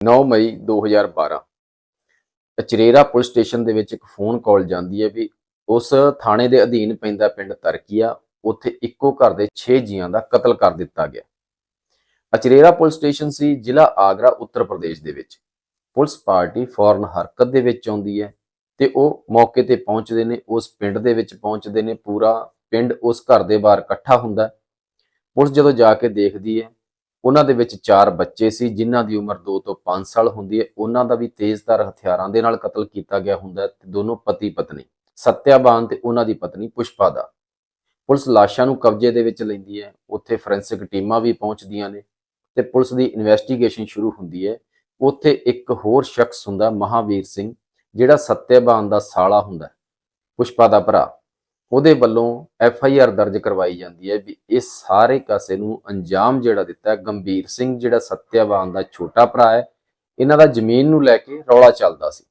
9 ਮਈ 2012 ਅਚਰੇਰਾ police station ਦੇ ਵਿੱਚ ਇੱਕ ਫੋਨ ਕਾਲ ਜਾਂਦੀ ਹੈ ਵੀ ਉਸ ਥਾਣੇ ਦੇ ਅਧੀਨ ਪੈਂਦਾ ਪਿੰਡ ਤਰਕੀਆ, ਉੱਥੇ ਇੱਕੋ ਘਰ ਦੇ 6 ਜੀਆਂ ਦਾ ਕਤਲ ਕਰ ਦਿੱਤਾ ਗਿਆ। ਅਚਰੇਰਾ ਪੁਲਿਸ ਸਟੇਸ਼ਨ ਸੀ ਜ਼ਿਲ੍ਹਾ ਆਗਰਾ, ਉੱਤਰ ਪ੍ਰਦੇਸ਼ ਦੇ ਵਿੱਚ। ਪੁਲਿਸ ਪਾਰਟੀ ਫੌਰਨ ਹਰਕਤ ਦੇ ਵਿੱਚ ਆਉਂਦੀ ਹੈ ਤੇ ਉਹ ਮੌਕੇ ਤੇ ਪਹੁੰਚਦੇ ਨੇ, ਉਸ ਪਿੰਡ ਦੇ ਵਿੱਚ ਪਹੁੰਚਦੇ ਨੇ, ਪੂਰਾ ਪਿੰਡ ਉਸ ਘਰ ਦੇ ਬਾਹਰ ਇਕੱਠਾ ਹੁੰਦਾ ਪੁਲਿਸ ਜਦੋਂ ਜਾ ਕੇ ਦੇਖਦੀ ਹੈ ਉਹਨਾਂ ਦੇ ਵਿੱਚ ਚਾਰ ਬੱਚੇ ਸੀ, ਜਿਨ੍ਹਾਂ ਦੀ ਉਮਰ 2 ਤੋਂ 5 ਸਾਲ ਹੁੰਦੀ ਹੈ। ਉਹਨਾਂ ਦਾ ਵੀ ਤੇਜ਼ਧਾਰ ਹਥਿਆਰਾਂ ਦੇ ਨਾਲ ਕਤਲ ਕੀਤਾ ਗਿਆ ਹੁੰਦਾ ਹੈ ਤੇ ਦੋਨੋਂ ਪਤੀ ਪਤਨੀ ਸਤਿਆਬਾਨ ਤੇ ਉਹਨਾਂ ਦੀ ਪਤਨੀ ਪੁਸ਼ਪਾ ਦਾ। ਪੁਲਿਸ ਲਾਸ਼ਾਂ ਨੂੰ ਕਬਜ਼ੇ ਦੇ ਵਿੱਚ ਲੈਂਦੀ ਹੈ। ਉੱਥੇ ਫੋਰੈਂਸਿਕ ਟੀਮਾਂ ਵੀ ਪਹੁੰਚਦੀਆਂ ਨੇ ਤੇ ਪੁਲਿਸ ਦੀ ਇਨਵੈਸਟੀਗੇਸ਼ਨ ਸ਼ੁਰੂ ਹੁੰਦੀ ਹੈ। ਉੱਥੇ ਇੱਕ ਹੋਰ ਸ਼ਖਸ ਹੁੰਦਾ ਮਹਾਵੀਰ ਸਿੰਘ, ਜਿਹੜਾ ਸਤਿਆਬਾਨ ਦਾ ਸਾਲਾ ਹੁੰਦਾ ਪੁਸ਼ਪਾ ਦਾ ਭਰਾ। ਉਹਦੇ ਵੱਲੋਂ ਐਫ ਆਈ ਆਰ ਦਰਜ ਕਰਵਾਈ ਜਾਂਦੀ ਹੈ ਵੀ ਇਹ ਸਾਰੇ ਕਾਸੇ ਨੂੰ ਅੰਜਾਮ ਜਿਹੜਾ ਦਿੱਤਾ ਗੰਭੀਰ ਸਿੰਘ ਜਿਹੜਾ ਸਤਿਆਵਾਨ ਦਾ ਛੋਟਾ ਭਰਾ ਹੈ, ਇਹਨਾਂ ਦਾ ਜ਼ਮੀਨ ਨੂੰ ਲੈ ਕੇ ਰੌਲਾ ਚੱਲਦਾ ਸੀ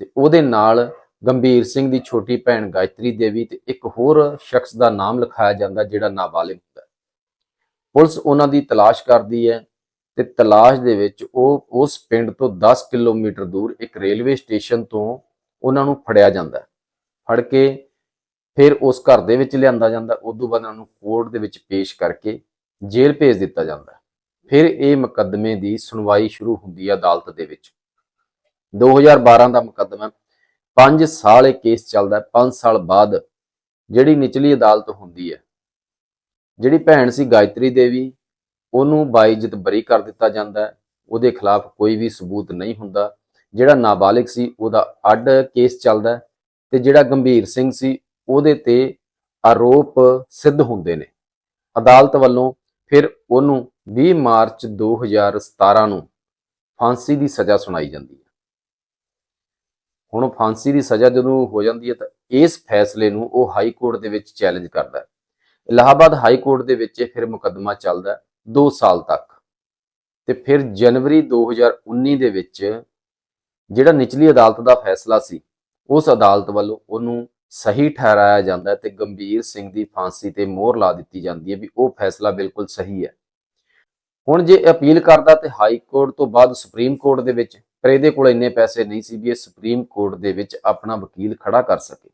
ਤੇ ਉਹਦੇ ਨਾਲ ਗੰਭੀਰ ਸਿੰਘ ਦੀ ਛੋਟੀ ਭੈਣ ਗਾਇਤਰੀ ਦੇਵੀ ਤੇ ਇੱਕ ਹੋਰ ਸ਼ਖਸ ਦਾ ਨਾਮ ਲਿਖਾਇਆ ਜਾਂਦਾ ਜਿਹੜਾ ਨਾਬਾਲਿਗ ਹੁੰਦਾ ਹੈ। ਪੁਲਿਸ ਉਹਨਾਂ ਦੀ ਤਲਾਸ਼ ਕਰਦੀ ਹੈ ਤੇ ਤਲਾਸ਼ ਦੇ ਵਿੱਚ ਉਹ ਉਸ ਪਿੰਡ ਤੋਂ 10 ਕਿਲੋਮੀਟਰ ਦੂਰ ਇੱਕ ਰੇਲਵੇ ਸਟੇਸ਼ਨ ਤੋਂ ਉਹਨਾਂ ਨੂੰ ਫੜਿਆ ਜਾਂਦਾ ਫੜ ਕੇ ਫਿਰ ਉਸ ਘਰ ਦੇ ਵਿੱਚ ਲਿਆਂਦਾ ਜਾਂਦਾ, ਉਸ ਤੋਂ ਬਾਅਦ ਉਹਨੂੰ ਕੋਰਟ ਦੇ ਵਿੱਚ ਪੇਸ਼ ਕਰਕੇ ਜੇਲ੍ਹ ਭੇਜ ਦਿੱਤਾ ਜਾਂਦਾ। ਫਿਰ ਇਹ ਮੁਕੱਦਮੇ ਦੀ ਸੁਣਵਾਈ ਸ਼ੁਰੂ ਹੁੰਦੀ ਹੈ ਅਦਾਲਤ ਦੇ ਵਿੱਚ। 2012 ਦਾ ਮੁਕੱਦਮਾ 5 ਸਾਲ ਇਹ ਕੇਸ ਚੱਲਦਾ ਹੈ 5 ਸਾਲ ਬਾਅਦ ਜਿਹੜੀ ਨਿਚਲੀ ਅਦਾਲਤ ਹੁੰਦੀ ਹੈ, ਜਿਹੜੀ ਭੈਣ ਸੀ ਗਾਇਤਰੀ ਦੇਵੀ, ਉਹਨੂੰ ਬਾਈਜਤ ਬਰੀ ਕਰ ਦਿੱਤਾ ਜਾਂਦਾ, ਉਹਦੇ ਖਿਲਾਫ ਕੋਈ ਵੀ ਸਬੂਤ ਨਹੀਂ ਹੁੰਦਾ। ਜਿਹੜਾ ਨਾਬਾਲਿਗ ਸੀ, ਉਹਦਾ ਅੱਡ ਕੇਸ ਚੱਲਦਾ ਤੇ ਜਿਹੜਾ ਗੰਭੀਰ ਸਿੰਘ ਸੀ ਉਹਦੇ ਤੇ ਆਰੋਪ ਸਿੱਧ ਹੁੰਦੇ ਨੇ। ਅਦਾਲਤ ਵੱਲੋਂ ਫਿਰ ਉਹਨੂੰ 20 ਮਾਰਚ 2017 ਨੂੰ ਫਾਂਸੀ ਦੀ ਸਜ਼ਾ ਸੁਣਾਈ ਜਾਂਦੀ ਹੈ। ਹੁਣ ਫਾਂਸੀ ਦੀ ਸਜ਼ਾ ਜਦੋਂ ਹੋ ਜਾਂਦੀ ਹੈ ਤਾਂ ਇਸ ਫੈਸਲੇ ਨੂੰ ਉਹ ਹਾਈ ਕੋਰਟ ਦੇ ਵਿੱਚ ਚੈਲੰਜ ਕਰਦਾ ਹੈ। ਇਲਾਹਾਬਾਦ ਹਾਈ ਕੋਰਟ ਦੇ ਵਿੱਚ ਇਹ ਫਿਰ ਮੁਕੱਦਮਾ ਚੱਲਦਾ 2 ਸਾਲ ਤੱਕ। ਤੇ ਫਿਰ ਜਨਵਰੀ 2019 ਦੇ ਵਿੱਚ ਜਿਹੜਾ ਨਿਚਲੀ ਅਦਾਲਤ ਦਾ ਫੈਸਲਾ ਸੀ, ਉਸ ਅਦਾਲਤ ਵੱਲੋਂ ਉਹਨੂੰ ਸਹੀ ਠਹਿਰਾਇਆ ਜਾਂਦਾ ਹੈ ਤੇ ਗੰਭੀਰ ਸਿੰਘ ਦੀ ਫਾਂਸੀ ਤੇ ਮੋਹਰ ਲਾ ਦਿੱਤੀ ਜਾਂਦੀ ਹੈ ਵੀ ਉਹ ਫੈਸਲਾ ਬਿਲਕੁਲ ਸਹੀ ਹੈ। ਹੁਣ ਜੇ ਅਪੀਲ ਕਰਦਾ ਤੇ ਹਾਈ ਕੋਰਟ ਤੋਂ ਬਾਅਦ ਸੁਪਰੀਮ ਕੋਰਟ ਦੇ ਵਿੱਚ, ਪਰ ਇਹਦੇ ਕੋਲ ਇੰਨੇ ਪੈਸੇ ਨਹੀਂ ਸੀ ਵੀ ਇਹ ਸੁਪਰੀਮ ਕੋਰਟ ਦੇ ਵਿੱਚ ਆਪਣਾ ਵਕੀਲ ਖੜਾ ਕਰ ਸਕੇ।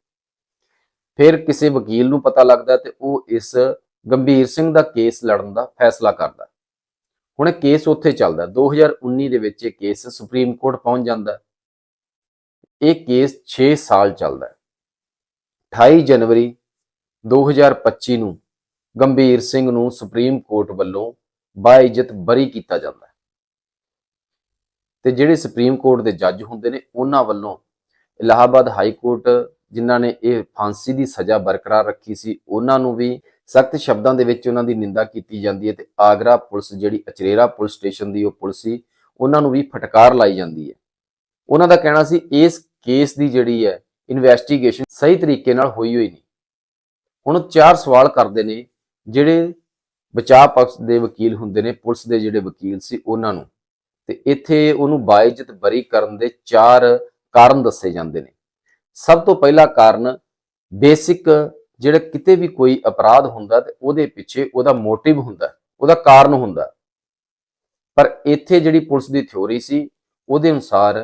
ਫਿਰ ਕਿਸੇ ਵਕੀਲ ਨੂੰ ਪਤਾ ਲੱਗਦਾ ਤੇ ਉਹ ਇਸ ਗੰਭੀਰ ਸਿੰਘ ਦਾ ਕੇਸ ਲੜਨ ਦਾ ਫੈਸਲਾ ਕਰਦਾ। ਹੁਣ ਇਹ ਕੇਸ ਉੱਥੇ ਚੱਲਦਾ 2019 ਦੇ ਵਿੱਚ ਇਹ ਕੇਸ ਸੁਪਰੀਮ ਕੋਰਟ ਪਹੁੰਚ ਜਾਂਦਾ। ਇਹ ਕੇਸ 6 ਸਾਲ ਚੱਲਦਾ। 28 ਜਨਵਰੀ 2025 ਨੂੰ ਗੰਭੀਰ ਸਿੰਘ ਨੂੰ ਸੁਪਰੀਮ ਕੋਰਟ ਵੱਲੋਂ ਬਾਇਜ਼ਤ ਬਰੀ ਕੀਤਾ ਜਾਂਦਾ ਹੈ। ਤੇ ਜਿਹੜੇ ਸੁਪਰੀਮ ਕੋਰਟ ਦੇ ਜੱਜ ਹੁੰਦੇ ਨੇ, ਉਹਨਾਂ ਵੱਲੋਂ ਇਲਾਹਾਬਾਦ ਹਾਈ ਕੋਰਟ, ਜਿਨ੍ਹਾਂ ਨੇ ਇਹ ਫਾਂਸੀ ਦੀ ਸਜ਼ਾ ਬਰਕਰਾਰ ਰੱਖੀ ਸੀ, ਉਹਨਾਂ ਨੂੰ ਵੀ ਸਖਤ ਸ਼ਬਦਾਂ ਦੇ ਵਿੱਚ ਉਹਨਾਂ ਦੀ ਨਿੰਦਾ ਕੀਤੀ ਜਾਂਦੀ ਹੈ ਤੇ ਆਗਰਾ ਪੁਲਿਸ ਜਿਹੜੀ ਅਚਰੇਰਾ ਪੁਲਿਸ ਸਟੇਸ਼ਨ ਦੀ ਉਹ ਪੁਲਿਸ ਸੀ, ਉਹਨਾਂ ਨੂੰ ਵੀ ਫਟਕਾਰ ਲਾਈ ਜਾਂਦੀ ਹੈ। ਉਹਨਾਂ ਦਾ ਕਹਿਣਾ ਸੀ, ਇਸ ਕੇਸ ਦੀ ਜਿਹੜੀ ਹੈ ਇਨਵੈਸਟੀਗੇਸ਼ਨ ਸਹੀ ਤਰੀਕੇ ਨਾਲ ਹੋਈ ਹੋਈ ਨਹੀਂ। ਹੁਣ ਚਾਰ ਸਵਾਲ ਕਰਦੇ ਨੇ, ਜਿਹੜੇ ਬਚਾਅ ਪਕਸ਼ ਦੇ ਵਕੀਲ ਹੁੰਦੇ ਨੇ, ਪੁਲਿਸ ਦੇ ਜਿਹੜੇ ਵਕੀਲ ਸੀ ਉਹਨਾਂ ਨੂੰ। ਤੇ ਇੱਥੇ ਉਹਨੂੰ ਬਾਇਜ਼ਤ ਬਰੀ ਕਰਨ ਦੇ ਚਾਰ ਕਾਰਨ ਦੱਸੇ ਜਾਂਦੇ ਨੇ। ਸਭ ਤੋਂ ਪਹਿਲਾ ਕਾਰਨ, ਬੇਸਿਕ ਜਿਹੜਾ ਕਿਤੇ ਵੀ ਕੋਈ ਅਪਰਾਧ ਹੁੰਦਾ ਤੇ ਉਹਦੇ ਪਿੱਛੇ ਉਹਦਾ ਮੋਟਿਵ ਹੁੰਦਾ, ਉਹਦਾ ਕਾਰਨ ਹੁੰਦਾ। ਪਰ ਇੱਥੇ ਜਿਹੜੀ ਪੁਲਿਸ ਦੀ ਥਿਉਰੀ ਸੀ, ਉਹਦੇ ਅਨੁਸਾਰ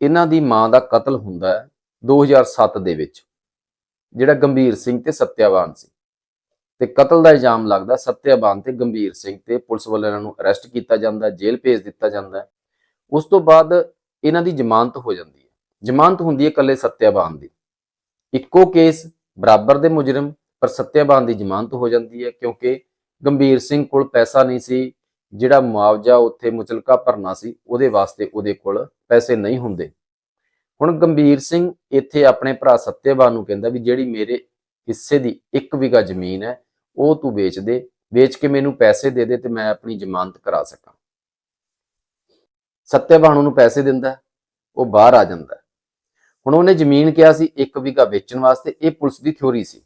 ਇਹਨਾਂ ਦੀ ਮਾਂ ਦਾ ਕਤਲ ਹੁੰਦਾ 2007 ਦੇ ਵਿੱਚ, ਜਿਹੜਾ ਗੰਭੀਰ ਸਿੰਘ ਤੇ ਸਤਿਆਵਾਨ ਸੀ। ਤੇ ਕਤਲ ਦਾ ਇਲਜ਼ਾਮ ਲੱਗਦਾ ਸਤਿਆਵਾਨ ਤੇ ਗੰਭੀਰ ਸਿੰਘ ਤੇ ਪੁਲਿਸ ਵੱਲੋਂ ਇਹਨਾਂ ਨੂੰ ਅਰੈਸਟ ਕੀਤਾ ਜਾਂਦਾ, ਜੇਲ੍ਹ ਭੇਜ ਦਿੱਤਾ ਜਾਂਦਾ ਉਸ ਤੋਂ ਬਾਅਦ ਇਹਨਾਂ ਦੀ ਜ਼ਮਾਨਤ ਹੋ ਜਾਂਦੀ ਹੈ। ਜ਼ਮਾਨਤ ਹੁੰਦੀ ਹੈ ਇਕੱਲੇ ਸਤਿਆਵਾਨ ਦੀ। ਇੱਕੋ ਕੇਸ ਬਰਾਬਰ ਦੇ ਮੁਜਰਮ, ਪਰ ਸਤਿਆਵਾਨ ਦੀ ਜ਼ਮਾਨਤ ਹੋ ਜਾਂਦੀ ਹੈ ਕਿਉਂਕਿ ਗੰਭੀਰ ਸਿੰਘ ਕੋਲ ਪੈਸਾ ਨਹੀਂ ਸੀ, ਜਿਹੜਾ ਮੁਆਵਜ਼ਾ ਉੱਥੇ ਮੁਚਲਕਾ ਭਰਨਾ ਸੀ, ਉਹਦੇ ਵਾਸਤੇ ਉਹਦੇ ਕੋਲ ਪੈਸੇ ਨਹੀਂ ਹੁੰਦੇ। ਹੁਣ ਗੰਭੀਰ ਸਿੰਘ ਇੱਥੇ ਆਪਣੇ ਭਰਾ ਸਤਿਆਵਾਨ ਨੂੰ ਕਹਿੰਦਾ ਵੀ ਜਿਹੜੀ ਮੇਰੇ ਹਿੱਸੇ ਦੀ ਇੱਕ ਵਿਗਾ ਜ਼ਮੀਨ ਹੈ, ਉਹ ਤੂੰ ਵੇਚ ਦੇ, ਵੇਚ ਕੇ ਮੈਨੂੰ ਪੈਸੇ ਦੇ ਦੇ ਤੇ ਮੈਂ ਆਪਣੀ ਜ਼ਮਾਨਤ ਕਰਾ ਸਕਾਂ। ਸਤਿਆਵਾਨ ਨੂੰ ਪੈਸੇ ਦਿੰਦਾ, ਉਹ ਬਾਹਰ ਆ ਜਾਂਦਾ। ਹੁਣ ਉਹਨੇ ਜ਼ਮੀਨ ਕਿਹਾ ਸੀ ਇੱਕ ਵਿਗਾ ਵੇਚਣ ਵਾਸਤੇ, ਇਹ ਪੁਲਿਸ ਦੀ ਥਿਉਰੀ ਸੀ।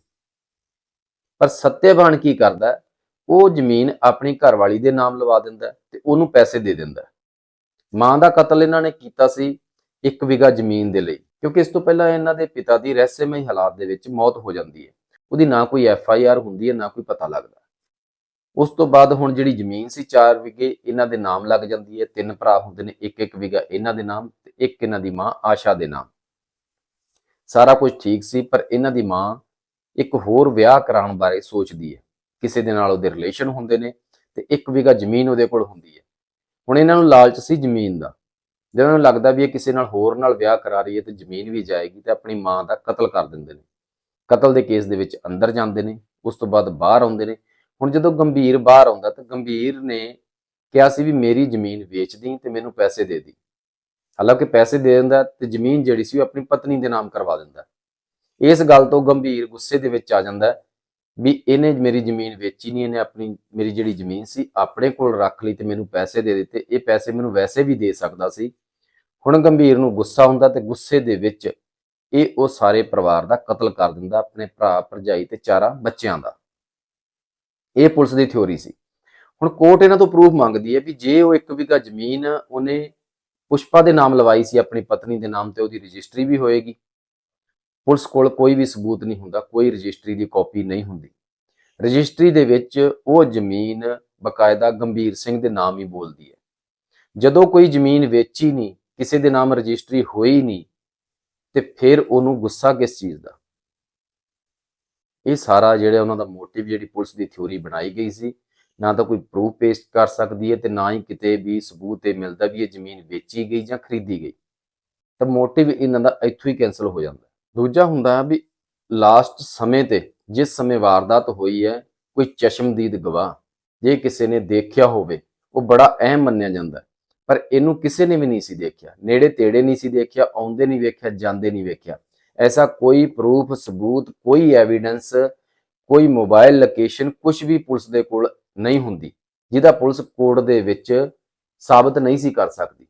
ਪਰ ਸਤਿਆਵਾਨ ਕੀ ਕਰਦਾ, ਉਹ ਜ਼ਮੀਨ ਆਪਣੀ ਘਰਵਾਲੀ ਦੇ ਨਾਮ ਲਵਾ ਦਿੰਦਾ ਤੇ ਉਹਨੂੰ ਪੈਸੇ ਦੇ ਦਿੰਦਾ। ਮਾਂ ਦਾ ਕਤਲ ਇਹਨਾਂ ਨੇ ਕੀਤਾ ਸੀ ਇੱਕ ਵਿਗਾ ਜ਼ਮੀਨ ਦੇ ਲਈ, ਕਿਉਂਕਿ ਇਸ ਤੋਂ ਪਹਿਲਾਂ ਇਹਨਾਂ ਦੇ ਪਿਤਾ ਦੀ ਰਹੱਸਮਈ ਹਾਲਾਤ ਦੇ ਵਿੱਚ ਮੌਤ ਹੋ ਜਾਂਦੀ ਹੈ। ਉਹਦੀ ਨਾ ਕੋਈ ਐਫ ਆਈ ਆਰ ਹੁੰਦੀ ਹੈ, ਨਾ ਕੋਈ ਪਤਾ ਲੱਗਦਾ। ਉਸ ਤੋਂ ਬਾਅਦ ਹੁਣ ਜਿਹੜੀ ਜ਼ਮੀਨ ਸੀ 4 ਵਿਗੇ ਇਹਨਾਂ ਦੇ ਨਾਮ ਲੱਗ ਜਾਂਦੀ ਹੈ। ਤਿੰਨ ਭਰਾ ਹੁੰਦੇ ਨੇ, ਇੱਕ ਇੱਕ ਵਿਗਾ ਇਹਨਾਂ ਦੇ ਨਾਮ, ਤੇ ਇੱਕ ਇਹਨਾਂ ਦੀ ਮਾਂ ਆਸ਼ਾ ਦੇ ਨਾਮ। ਸਾਰਾ ਕੁਝ ਠੀਕ ਸੀ, ਪਰ ਇਹਨਾਂ ਦੀ ਮਾਂ ਇੱਕ ਹੋਰ ਵਿਆਹ ਕਰਾਉਣ ਬਾਰੇ ਸੋਚਦੀ ਹੈ। ਕਿਸੇ ਦੇ ਨਾਲ ਉਹਦੇ ਰਿਲੇਸ਼ਨ ਹੁੰਦੇ ਨੇ, ਤੇ ਇੱਕ ਵਿਗਾ ਜ਼ਮੀਨ ਉਹਦੇ ਕੋਲ ਹੁੰਦੀ ਹੈ। ਹੁਣ ਇਹਨਾਂ ਨੂੰ ਲਾਲਚ ਸੀ ਜ਼ਮੀਨ ਦਾ। ਜੇ ਉਹਨਾਂ ਨੂੰ ਲੱਗਦਾ ਵੀ ਇਹ ਕਿਸੇ ਨਾਲ ਹੋਰ ਨਾਲ ਵਿਆਹ ਕਰਾ ਰਹੀ ਹੈ ਤੇ ਜ਼ਮੀਨ ਵੀ ਜਾਏਗੀ ਤੇ ਆਪਣੀ ਮਾਂ ਦਾ ਕਤਲ ਕਰ ਦਿੰਦੇ ਨੇ। ਕਤਲ ਦੇ ਕੇਸ ਦੇ ਵਿੱਚ ਅੰਦਰ ਜਾਂਦੇ ਨੇ, ਉਸ ਤੋਂ ਬਾਅਦ ਬਾਹਰ ਆਉਂਦੇ ਨੇ। ਹੁਣ ਜਦੋਂ ਗੰਭੀਰ ਬਾਹਰ ਆਉਂਦਾ ਤਾਂ ਗੰਭੀਰ ਨੇ ਕਿਹਾ ਸੀ ਵੀ ਮੇਰੀ ਜ਼ਮੀਨ ਵੇਚ ਦੀ ਤੇ ਮੈਨੂੰ ਪੈਸੇ ਦੇ ਦੀ ਹਾਲਾਂਕਿ ਪੈਸੇ ਦੇ ਦਿੰਦਾ ਤੇ ਜ਼ਮੀਨ ਜਿਹੜੀ ਸੀ ਉਹ ਆਪਣੀ ਪਤਨੀ ਦੇ ਨਾਮ ਕਰਵਾ ਦਿੰਦਾ। ਇਸ ਗੱਲ ਤੋਂ ਗੰਭੀਰ ਗੁੱਸੇ ਦੇ ਵਿੱਚ ਆ ਜਾਂਦਾ ਵੀ ਇਹਨੇ ਮੇਰੀ ਜ਼ਮੀਨ ਵੇਚੀ ਨਹੀਂ ਇਹਨੇ ਆਪਣੀ, ਮੇਰੀ ਜਿਹੜੀ ਜ਼ਮੀਨ ਸੀ ਆਪਣੇ ਕੋਲ ਰੱਖ ਲਈ ਤੇ ਮੈਨੂੰ ਪੈਸੇ ਦੇ ਦਿੱਤੇ। ਇਹ ਪੈਸੇ ਮੈਨੂੰ ਵੈਸੇ ਵੀ ਦੇ ਸਕਦਾ ਸੀ। ਹੁਣ ਗੰਭੀਰ ਨੂੰ ਗੁੱਸਾ ਹੁੰਦਾ ਤੇ ਗੁੱਸੇ ਦੇ ਵਿੱਚ ਇਹ ਉਹ ਸਾਰੇ ਪਰਿਵਾਰ ਦਾ ਕਤਲ ਕਰ ਦਿੰਦਾ, ਆਪਣੇ ਭਰਾ, ਭਰਜਾਈ ਤੇ ਚਾਰਾਂ ਬੱਚਿਆਂ ਦਾ। ਇਹ ਪੁਲਿਸ ਦੀ ਥਿਉਰੀ ਸੀ। ਹੁਣ ਕੋਰਟ ਇਹਨਾਂ ਤੋਂ ਪ੍ਰੂਫ ਮੰਗਦੀ ਹੈ ਵੀ ਜੇ ਉਹ ਇੱਕ ਵਿਗਾ ਜ਼ਮੀਨ ਉਹਨੇ ਪੁਸ਼ਪਾ ਦੇ ਨਾਮ ਲਵਾਈ ਸੀ, ਆਪਣੀ ਪਤਨੀ ਦੇ ਨਾਮ ਤੇ ਉਹਦੀ ਰਜਿਸਟਰੀ ਵੀ ਹੋਏਗੀ। ਪੁਲਿਸ ਕੋਲ ਕੋਈ ਵੀ ਸਬੂਤ ਨਹੀਂ ਹੁੰਦਾ, ਕੋਈ ਰਜਿਸਟਰੀ ਦੀ ਕਾਪੀ ਨਹੀਂ ਹੁੰਦੀ। ਰਜਿਸਟਰੀ ਦੇ ਵਿੱਚ ਉਹ ਜ਼ਮੀਨ ਬਕਾਇਦਾ ਗੰਭੀਰ ਸਿੰਘ ਦੇ ਨਾਮ ਹੀ ਬੋਲਦੀ ਹੈ। ਜਦੋਂ ਕੋਈ ਜ਼ਮੀਨ ਵੇਚੀ ਨਹੀਂ, ਕਿਸੇ ਦੇ ਨਾਮ ਰਜਿਸਟਰੀ ਹੋਈ ਨਹੀਂ, ਤੇ ਫਿਰ ਉਹਨੂੰ ਗੁੱਸਾ ਕਿਸ ਚੀਜ਼ ਦਾ? ਇਹ ਸਾਰਾ ਜਿਹੜਾ ਉਹਨਾਂ ਦਾ ਮੋਟਿਵ, ਜਿਹੜੀ ਪੁਲਿਸ ਦੀ ਥਿਉਰੀ ਬਣਾਈ ਗਈ ਸੀ, ਨਾ ਤਾਂ ਕੋਈ ਪ੍ਰੂਫ ਪੇਸ਼ ਕਰ ਸਕਦੀ ਹੈ ਤੇ ਨਾ ਹੀ ਕਿਤੇ ਵੀ ਸਬੂਤ ਇਹ ਮਿਲਦਾ ਵੀ ਇਹ ਜ਼ਮੀਨ ਵੇਚੀ ਗਈ ਜਾਂ ਖਰੀਦੀ ਗਈ। ਤਾਂ ਮੋਟਿਵ ਇਹਨਾਂ ਦਾ ਇੱਥੋਂ ਹੀ ਕੈਨਸਲ ਹੋ ਜਾਂਦਾ। ਦੂਜਾ ਹੁੰਦਾ ਵੀ ਲਾਸਟ ਸਮੇਂ ਤੇ, ਜਿਸ ਸਮੇਂ ਵਾਰਦਾਤ ਹੋਈ ਹੈ, ਕੋਈ ਚਸ਼ਮਦੀਦ ਗਵਾਹ, ਜੇ ਕਿਸੇ ਨੇ ਦੇਖਿਆ ਹੋਵੇ, ਉਹ ਬੜਾ ਅਹਿਮ ਮੰਨਿਆ ਜਾਂਦਾ ਪਰ ਇਹਨੂੰ ਕਿਸੇ ਨੇ ਵੀ ਨਹੀਂ ਸੀ ਦੇਖਿਆ, ਨੇੜੇ ਤੇੜੇ ਨਹੀਂ ਸੀ ਦੇਖਿਆ, ਆਉਂਦੇ ਨਹੀਂ ਵੇਖਿਆ, ਜਾਂਦੇ ਨਹੀਂ ਵੇਖਿਆ। ਐਸਾ ਕੋਈ ਪ੍ਰੂਫ ਸਬੂਤ, ਕੋਈ ਐਵੀਡੈਂਸ ਕੋਈ ਮੋਬਾਈਲ ਲੋਕੇਸ਼ਨ ਕੁਝ ਵੀ ਪੁਲਿਸ ਦੇ ਕੋਲ ਨਹੀਂ ਹੁੰਦੀ, ਜਿਹਦਾ ਪੁਲਿਸ ਕੋਰਟ ਦੇ ਵਿੱਚ ਸਾਬਤ ਨਹੀਂ ਸੀ ਕਰ ਸਕਦੀ।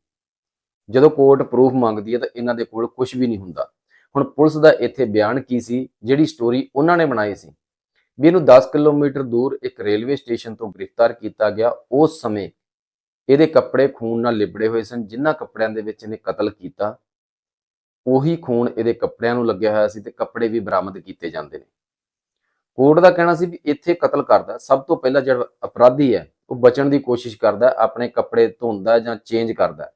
ਜਦੋਂ ਕੋਰਟ ਪ੍ਰੂਫ ਮੰਗਦੀ ਹੈ, ਤਾਂ ਇਹਨਾਂ ਦੇ ਕੋਲ ਕੁਝ ਵੀ ਨਹੀਂ ਹੁੰਦਾ। ਹੁਣ ਪੁਲਿਸ ਦਾ ਇੱਥੇ ਬਿਆਨ ਕੀ ਸੀ? ਜਿਹੜੀ ਸਟੋਰੀ ਉਹਨਾਂ ਨੇ ਬਣਾਈ ਸੀ। ਵੀ ਇਹਨੂੰ 10 ਕਿਲੋਮੀਟਰ ਦੂਰ ਇੱਕ ਰੇਲਵੇ ਸਟੇਸ਼ਨ ਤੋਂ ਗ੍ਰਿਫਤਾਰ ਕੀਤਾ ਗਿਆ। ਉਸ ਸਮੇਂ ਇਹਦੇ ਕੱਪੜੇ ਖੂਨ ਨਾਲ ਲਿਬੜੇ ਹੋਏ ਸਨ ਜਿਨ੍ਹਾਂ ਕੱਪੜਿਆਂ ਦੇ ਵਿੱਚ ਇਹਨੇ ਕਤਲ ਕੀਤਾ। ਉਹੀ ਖੂਨ ਇਹਦੇ ਕੱਪੜਿਆਂ ਨੂੰ ਲੱਗਿਆ ਹੋਇਆ ਸੀ ਤੇ ਕੱਪੜੇ ਵੀ ਬਰਾਮਦ ਕੀਤੇ ਜਾਂਦੇ ਨੇ। ਕੋਰਟ ਦਾ ਕਹਿਣਾ ਸੀ ਵੀ ਇੱਥੇ ਕਤਲ ਕਰਦਾ। ਸਭ ਤੋਂ ਪਹਿਲਾਂ ਜਿਹੜਾ ਅਪਰਾਧੀ ਹੈ, ਉਹ ਬਚਣ ਦੀ ਕੋਸ਼ਿਸ਼ ਕਰਦਾ, ਆਪਣੇ ਕੱਪੜੇ ਧੋਂਦਾ ਜਾਂ ਚੇਂਜ ਕਰਦਾ।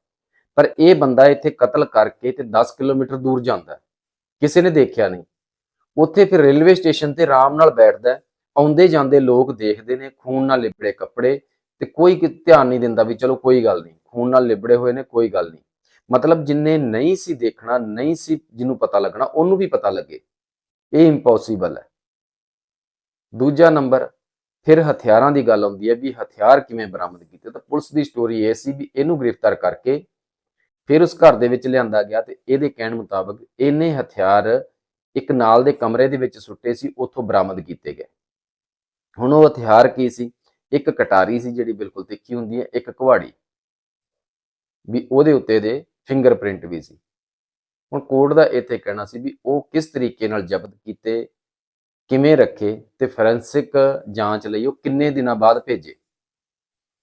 ਪਰ ਇਹ ਬੰਦਾ ਇੱਥੇ ਕਤਲ ਕਰਕੇ ਤੇ 10 ਕਿਲੋਮੀਟਰ ਦੂਰ ਜਾਂਦਾ। ਕਿਸੇ ਨੇ ਦੇਖਿਆ ਨਹੀਂ। ਉੱਥੇ ਫਿਰ ਰੇਲਵੇ ਸਟੇਸ਼ਨ ਤੇ ਆਰਾਮ ਨਾਲ ਬੈਠਦਾ ਆਉਂਦੇ ਜਾਂਦੇ ਲੋਕ ਦੇਖਦੇ ਨੇ, ਖੂਨ ਨਾਲ ਲਿਬੜੇ ਕੱਪੜੇ ਤੇ ਕੋਈ ਧਿਆਨ ਨਹੀਂ ਦਿੰਦਾ ਵੀ ਚਲੋ ਕੋਈ ਗੱਲ ਨਹੀਂ। ਖੂਨ ਨਾਲ ਲਿਬੜੇ ਹੋਏ ਨੇ, ਕੋਈ ਗੱਲ ਨਹੀਂ। ਮਤਲਬ ਜਿੰਨੇ ਨਹੀਂ ਸੀ ਦੇਖਣਾ, ਨਹੀਂ ਸੀ ਜਿਹਨੂੰ ਪਤਾ ਲੱਗਣਾ, ਉਹਨੂੰ ਵੀ ਪਤਾ ਲੱਗੇ। ਇਹ ਇੰਪੋਸੀਬਲ ਹੈ। ਦੂਜਾ ਨੰਬਰ, ਫਿਰ ਹਥਿਆਰਾਂ ਦੀ ਗੱਲ ਆਉਂਦੀ ਹੈ ਵੀ ਹਥਿਆਰ ਕਿਵੇਂ ਬਰਾਮਦ ਕੀਤੇ। ਤਾਂ ਪੁਲਿਸ ਦੀ ਸਟੋਰੀ ਇਹ ਸੀ ਵੀ ਇਹਨੂੰ ਗ੍ਰਿਫਤਾਰ ਕਰਕੇ ਫਿਰ ਉਸ ਘਰ ਦੇ ਵਿੱਚ ਲਿਆਂਦਾ ਗਿਆ ਤੇ ਇਹਦੇ ਕਹਿਣ ਮੁਤਾਬਕ ਇਹਨੇ ਹਥਿਆਰ ਇੱਕ ਨਾਲ ਦੇ ਕਮਰੇ ਦੇ ਵਿੱਚ ਸੁੱਟੇ ਸੀ, ਉੱਥੋਂ ਬਰਾਮਦ ਕੀਤੇ ਗਏ। ਹੁਣ ਉਹ ਹਥਿਆਰ ਕੀ ਸੀ? ਇੱਕ ਕਟਾਰੀ ਸੀ ਜਿਹੜੀ ਬਿਲਕੁਲ ਤਿੱਖੀ ਹੁੰਦੀ ਹੈ, ਇੱਕ ਕੁਹਾੜੀ ਵੀ ਉਹਦੇ ਉੱਤੇ ਦੇ ਫਿੰਗਰਪ੍ਰਿੰਟ ਵੀ ਸੀ। ਹੁਣ ਕੋਰਟ ਦਾ ਇੱਥੇ ਕਹਿਣਾ ਸੀ ਵੀ ਉਹ ਕਿਸ ਤਰੀਕੇ ਨਾਲ ਜ਼ਬਤ ਕੀਤੇ, ਕਿਵੇਂ ਰੱਖੇ ਤੇ ਫੋਰੈਂਸਿਕ ਜਾਂਚ ਲਈ ਉਹ ਕਿੰਨੇ ਦਿਨਾਂ ਬਾਅਦ ਭੇਜੇ?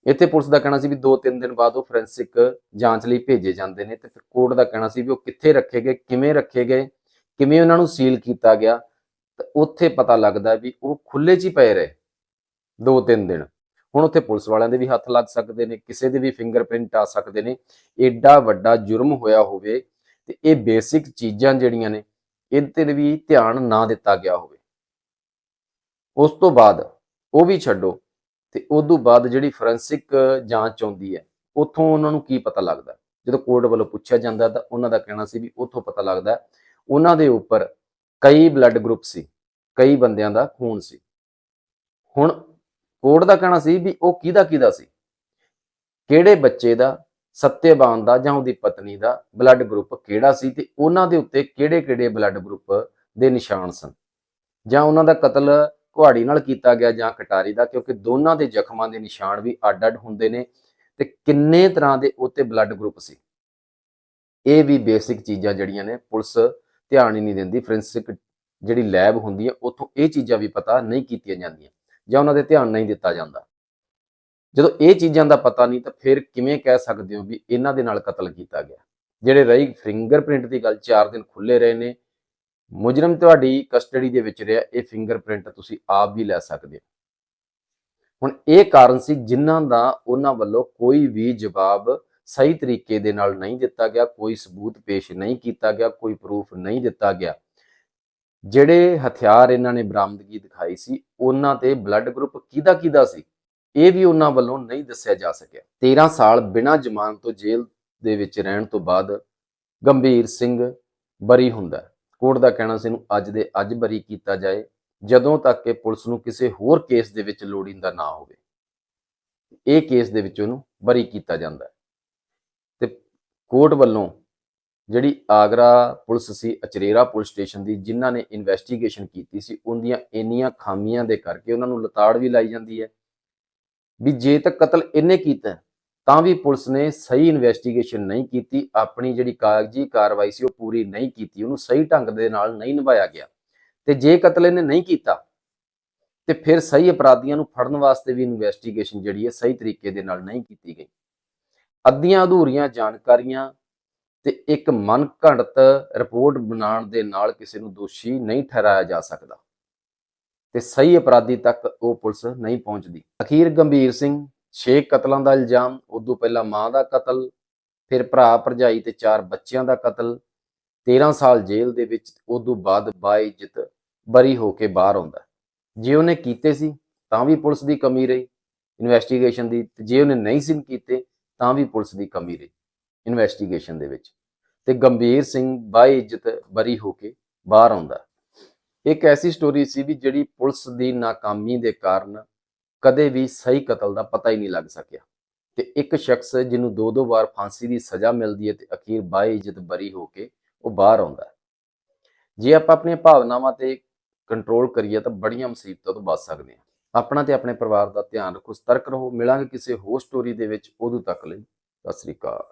ਇੱਥੇ ਪੁਲਿਸ ਦਾ ਕਹਿਣਾ ਸੀ ਵੀ 2-3 ਦਿਨ ਬਾਅਦ ਉਹ ਫੋਰੈਂਸਿਕ ਜਾਂਚ ਲਈ ਭੇਜੇ ਜਾਂਦੇ ਨੇ ਤੇ ਫਿਰ ਕੋਰਟ ਦਾ ਕਹਿਣਾ ਸੀ ਵੀ ਉਹ ਕਿੱਥੇ ਰੱਖੇ ਗਏ, ਕਿਵੇਂ ਰੱਖੇ ਗਏ, ਕਿਵੇਂ ਉਹਨਾਂ ਨੂੰ ਸੀਲ ਕੀਤਾ ਗਿਆ, ਤਾਂ ਉੱਥੇ ਪਤਾ ਲੱਗਦਾ ਵੀ ਉਹ ਖੁੱਲੇ 'ਚ ਹੀ ਪਏ ਰਹੇ 2-3 ਦਿਨ। ਹੁਣ ਉੱਥੇ ਪੁਲਿਸ ਵਾਲਿਆਂ ਦੇ ਵੀ ਹੱਥ ਲੱਗ ਸਕਦੇ ਨੇ, ਕਿਸੇ ਦੇ ਵੀ ਫਿੰਗਰਪ੍ਰਿੰਟ ਆ ਸਕਦੇ ਨੇ ਐਡਾ ਵੱਡਾ ਜੁਰਮ ਹੋਇਆ ਹੋਵੇ ਤੇ ਇਹ ਬੇਸਿਕ ਚੀਜ਼ਾਂ ਜਿਹੜੀਆਂ ਨੇ, ਇਹਦੇ ਤੇ ਵੀ ਧਿਆਨ ਨਾ ਦਿੱਤਾ ਗਿਆ ਹੋਵੇ। ਉਸ ਤੋਂ ਬਾਅਦ ਉਹ ਵੀ ਛੱਡੋ ਤੇ ਉਸ ਤੋਂ ਬਾਅਦ ਜਿਹੜੀ ਫੋਰੈਂਸਿਕ ਜਾਂਚ ਆਉਂਦੀ ਹੈ, ਉੱਥੋਂ ਉਹਨਾਂ ਨੂੰ ਕੀ ਪਤਾ ਲੱਗਦਾ? ਜਦੋਂ ਕੋਰਟ ਵੱਲੋਂ ਪੁੱਛਿਆ ਜਾਂਦਾ ਤਾਂ ਉਹਨਾਂ ਦਾ ਕਹਿਣਾ ਸੀ ਵੀ ਉੱਥੋਂ ਪਤਾ ਲੱਗਦਾ ਉਹਨਾਂ ਦੇ ਉੱਪਰ ਕਈ ਬਲੱਡ ਗਰੁੱਪ ਸੀ, ਕਈ ਬੰਦਿਆਂ ਦਾ ਖੂਨ ਸੀ। ਹੁਣ ਕੋਰਟ ਦਾ ਕਹਿਣਾ ਸੀ ਵੀ ਉਹ ਕਿਹਦਾ ਕਿਹਦਾ ਸੀ? ਕਿਹੜੇ ਬੱਚੇ ਦਾ, ਸੱਤਿਆਬਾਨ ਦਾ ਜਾਂ ਉਹਦੀ ਪਤਨੀ ਦਾ ਬਲੱਡ ਗਰੁੱਪ ਕਿਹੜਾ ਸੀ ਤੇ ਉਹਨਾਂ ਦੇ ਉੱਤੇ ਕਿਹੜੇ-ਕਿਹੜੇ ਬਲੱਡ ਗਰੁੱਪ ਦੇ ਨਿਸ਼ਾਨ ਸਨ? ਜਾਂ ਉਹਨਾਂ ਦਾ ਕਤਲ ਕੁਹਾੜੀ ਨਾਲ ਕੀਤਾ ਗਿਆ ਜਾਂ ਕਟਾਰੀ ਦਾ, ਕਿਉਂਕਿ ਦੋਨਾਂ ਦੇ ਜ਼ਖਮਾਂ ਦੇ ਨਿਸ਼ਾਨ ਵੀ ਅੱਡ-ਅੱਡ ਹੁੰਦੇ ਨੇ ਤੇ ਕਿੰਨੇ ਤਰ੍ਹਾਂ ਦੇ ਉੱਤੇ ਬਲੱਡ ਗਰੁੱਪ ਸੀ? ਇਹ ਵੀ ਬੇਸਿਕ ਚੀਜ਼ਾਂ ਜਿਹੜੀਆਂ ਨੇ, ਪੁਲਿਸ ਧਿਆਨ ਹੀ ਨਹੀਂ ਦਿੰਦੀ ਫੋਰੈਂਸਿਕ ਜਿਹੜੀ ਲੈਬ ਹੁੰਦੀ ਹੈ ਉੱਥੋਂ ਇਹ ਚੀਜ਼ਾਂ ਵੀ ਪਤਾ ਨਹੀਂ ਕੀਤੀਆਂ ਜਾਂਦੀਆਂ ਜਾਂ ਉਹਨਾਂ ਦੇ ਧਿਆਨ ਨਹੀਂ ਦਿੱਤਾ ਜਾਂਦਾ। ਜਦੋਂ ਇਹ ਚੀਜ਼ਾਂ ਦਾ ਪਤਾ ਨਹੀਂ, ਤਾਂ ਫਿਰ ਕਿਵੇਂ ਕਹਿ ਸਕਦੇ ਹੋ ਵੀ ਇਹਨਾਂ ਦੇ ਨਾਲ ਕਤਲ ਕੀਤਾ ਗਿਆ? ਜਿਹੜੇ ਰਹੀ ਫਿੰਗਰਪ੍ਰਿੰਟ ਦੀ ਗੱਲ 4 ਦਿਨ ਖੁੱਲੇ ਰਹੇ ਨੇ ਮੁਜਰਮ ਤੁਹਾਡੀ ਕਸਟਡੀ ਦੇ ਵਿੱਚ ਰਿਹਾ, ਇਹ ਫਿੰਗਰਪ੍ਰਿੰਟ ਤੁਸੀਂ ਆਪ ਵੀ ਲੈ ਸਕਦੇ ਹੋ। ਹੁਣ ਇਹ ਕਾਰਨ ਸੀ ਜਿਨ੍ਹਾਂ ਦਾ ਉਹਨਾਂ ਵੱਲੋਂ ਕੋਈ ਵੀ ਜਵਾਬ ਸਹੀ ਤਰੀਕੇ ਦੇ ਨਾਲ ਨਹੀਂ ਦਿੱਤਾ ਗਿਆ, ਕੋਈ ਸਬੂਤ ਪੇਸ਼ ਨਹੀਂ ਕੀਤਾ ਗਿਆ, ਕੋਈ ਪ੍ਰੂਫ ਨਹੀਂ ਦਿੱਤਾ ਗਿਆ। ਜਿਹੜੇ ਹਥਿਆਰ ਇਹਨਾਂ ਨੇ ਬਰਾਮਦਗੀ ਦਿਖਾਈ ਸੀ, ਉਹਨਾਂ ਤੇ ਬਲੱਡ ਗਰੁੱਪ ਕਿਹਦਾ ਕਿਹਦਾ ਸੀ, ਇਹ ਵੀ ਉਹਨਾਂ ਵੱਲੋਂ ਨਹੀਂ ਦੱਸਿਆ ਜਾ ਸਕਿਆ। 13 ਸਾਲ ਬਿਨਾਂ ਜ਼ਮਾਨਤ ਤੋਂ ਜੇਲ੍ਹ ਦੇ ਵਿੱਚ ਰਹਿਣ ਤੋਂ ਬਾਅਦ ਗੰਭੀਰ ਸਿੰਘ ਬਰੀ ਹੁੰਦਾ ਕੋਰਟ ਦਾ ਕਹਿਣਾ ਸੀ ਇਹਨੂੰ ਅੱਜ ਦੇ ਅੱਜ ਬਰੀ ਕੀਤਾ ਜਾਏ, ਜਦੋਂ ਤੱਕ ਕਿ ਪੁਲਿਸ ਨੂੰ ਕਿਸੇ ਹੋਰ ਕੇਸ ਦੇ ਵਿੱਚ ਲੋੜੀਂਦਾ ਨਾ ਹੋਵੇ। ਇਹ ਕੇਸ ਦੇ ਵਿੱਚ ਉਹਨੂੰ ਬਰੀ ਕੀਤਾ ਜਾਂਦਾ ਹੈ। ਤੇ ਕੋਰਟ ਵੱਲੋਂ ਜਿਹੜੀ ਆਗਰਾ ਪੁਲਿਸ ਸੀ, ਅਚਰੇਰਾ ਪੁਲਿਸ ਸਟੇਸ਼ਨ ਦੀ, ਜਿਨ੍ਹਾਂ ਨੇ ਇਨਵੈਸਟੀਗੇਸ਼ਨ ਕੀਤੀ ਸੀ, ਉਹਦੀਆਂ ਇੰਨੀਆਂ ਖਾਮੀਆਂ ਦੇ ਕਰਕੇ ਉਹਨਾਂ ਨੂੰ ਲਤਾੜ ਵੀ ਲਾਈ ਜਾਂਦੀ ਹੈ ਵੀ ਜੇ ਤਾਂ ਕਤਲ ਇਹਨੇ ਕੀਤਾ ਤਾਂ ਵੀ ਪੁਲਿਸ ਨੇ ਸਹੀ ਇਨਵੈਸਟੀਗੇਸ਼ਨ ਨਹੀਂ ਕੀਤੀ, ਆਪਣੀ ਜਿਹੜੀ ਕਾਗਜ਼ੀ ਕਾਰਵਾਈ ਸੀ ਉਹ ਪੂਰੀ ਨਹੀਂ ਕੀਤੀ, ਉਹਨੂੰ ਸਹੀ ਢੰਗ ਦੇ ਨਾਲ ਨਹੀਂ ਨਿਭਾਇਆ ਗਿਆ। ਤੇ ਜੇ ਕਤਲੇ ਨੇ ਨਹੀਂ ਕੀਤਾ, ਤੇ ਫਿਰ ਸਹੀ ਅਪਰਾਧੀਆਂ ਨੂੰ ਫੜਨ ਵਾਸਤੇ ਵੀ ਇਨਵੈਸਟੀਗੇਸ਼ਨ ਜਿਹੜੀ ਹੈ ਸਹੀ ਤਰੀਕੇ ਦੇ ਨਾਲ ਨਹੀਂ ਕੀਤੀ ਗਈ। ਅੱਧੀਆਂ ਅਧੂਰੀਆਂ ਜਾਣਕਾਰੀਆਂ ਤੇ ਇੱਕ ਮਨ ਘੜਤ ਰਿਪੋਰਟ ਬਣਾਉਣ ਦੇ ਨਾਲ ਕਿਸੇ ਨੂੰ ਦੋਸ਼ੀ ਨਹੀਂ ਠਹਿਰਾਇਆ ਜਾ ਸਕਦਾ। ਤੇ ਸਹੀ ਅਪਰਾਧੀ ਤੱਕ ਉਹ ਪੁਲਿਸ ਨਹੀਂ ਪਹੁੰਚਦੀ। ਅਖੀਰ ਗੰਭੀਰ ਸਿੰਘ ਛੇ ਕਤਲਾਂ ਦਾ ਇਲਜ਼ਾਮ, ਉਦੋਂ ਪਹਿਲਾਂ ਮਾਂ ਦਾ ਕਤਲ, ਫਿਰ ਭਰਾ ਭਰਜਾਈ ਤੇ ਚਾਰ ਬੱਚਿਆਂ ਦਾ ਕਤਲ 13 ਸਾਲ ਜੇਲ੍ਹ ਦੇ ਵਿੱਚ, ਉਦੋਂ ਬਾਅਦ ਬਾਇਜ਼ਤ ਬਰੀ ਹੋ ਕੇ ਬਾਹਰ ਆਉਂਦਾ ਜੇ ਉਹਨੇ ਕੀਤੇ ਸੀ, ਤਾਂ ਵੀ ਪੁਲਿਸ ਦੀ ਕਮੀ ਰਹੀ। ਇਨਵੈਸਟੀਗੇਸ਼ਨ ਦੀ ਜੇ ਉਹਨੇ ਨਹੀਂ ਸੀ ਕੀਤੇ, ਤਾਂ ਵੀ ਪੁਲਿਸ ਦੀ ਕਮੀ ਰਹੀ ਇਨਵੈਸਟੀਗੇਸ਼ਨ ਦੇ ਵਿੱਚ। ਤੇ ਗੰਭੀਰ ਸਿੰਘ ਬਾਇਜ਼ਤ ਬਰੀ ਹੋ ਕੇ ਬਾਹਰ ਆਉਂਦਾ ਇੱਕ ਐਸੀ ਸਟੋਰੀ ਸੀ ਵੀ ਜਿਹੜੀ ਪੁਲਿਸ ਦੀ ਨਾਕਾਮੀ ਦੇ ਕਾਰਨ ਕਦੇ ਵੀ ਸਹੀ ਕਤਲ ਦਾ ਪਤਾ ਹੀ ਨਹੀਂ ਲੱਗ ਸਕਿਆ। ਤੇ ਇੱਕ ਸ਼ਖਸ ਜਿਹਨੂੰ ਦੋ ਦੋ ਵਾਰ ਫਾਂਸੀ ਦੀ ਸਜ਼ਾ ਮਿਲਦੀ ਹੈ ਤੇ ਅਖੀਰ ਬਾਇਜ਼ਤ ਬਰੀ ਹੋ ਕੇ ਉਹ ਬਾਹਰ ਆਉਂਦਾ ਹੈ। ਜੇ ਆਪਾਂ ਆਪਣੀਆਂ ਭਾਵਨਾਵਾਂ ਤੇ ਕੰਟਰੋਲ ਕਰੀਏ ਤਾਂ ਬੜੀਆਂ ਮੁਸੀਬਤਾਂ ਤੋਂ ਬਚ ਸਕਦੇ ਹਾਂ। ਆਪਣਾ ਤੇ ਆਪਣੇ ਪਰਿਵਾਰ ਦਾ ਧਿਆਨ ਰੱਖੋ, ਸਤਰਕ ਰਹੋ, ਮਿਲਾਂਗੇ ਕਿਸੇ ਹੋਰ ਸਟੋਰੀ ਦੇ ਵਿੱਚ। ਉਦੋਂ ਤੱਕ ਲਈ ਸਤਿ ਸ੍ਰੀ ਅਕਾਲ।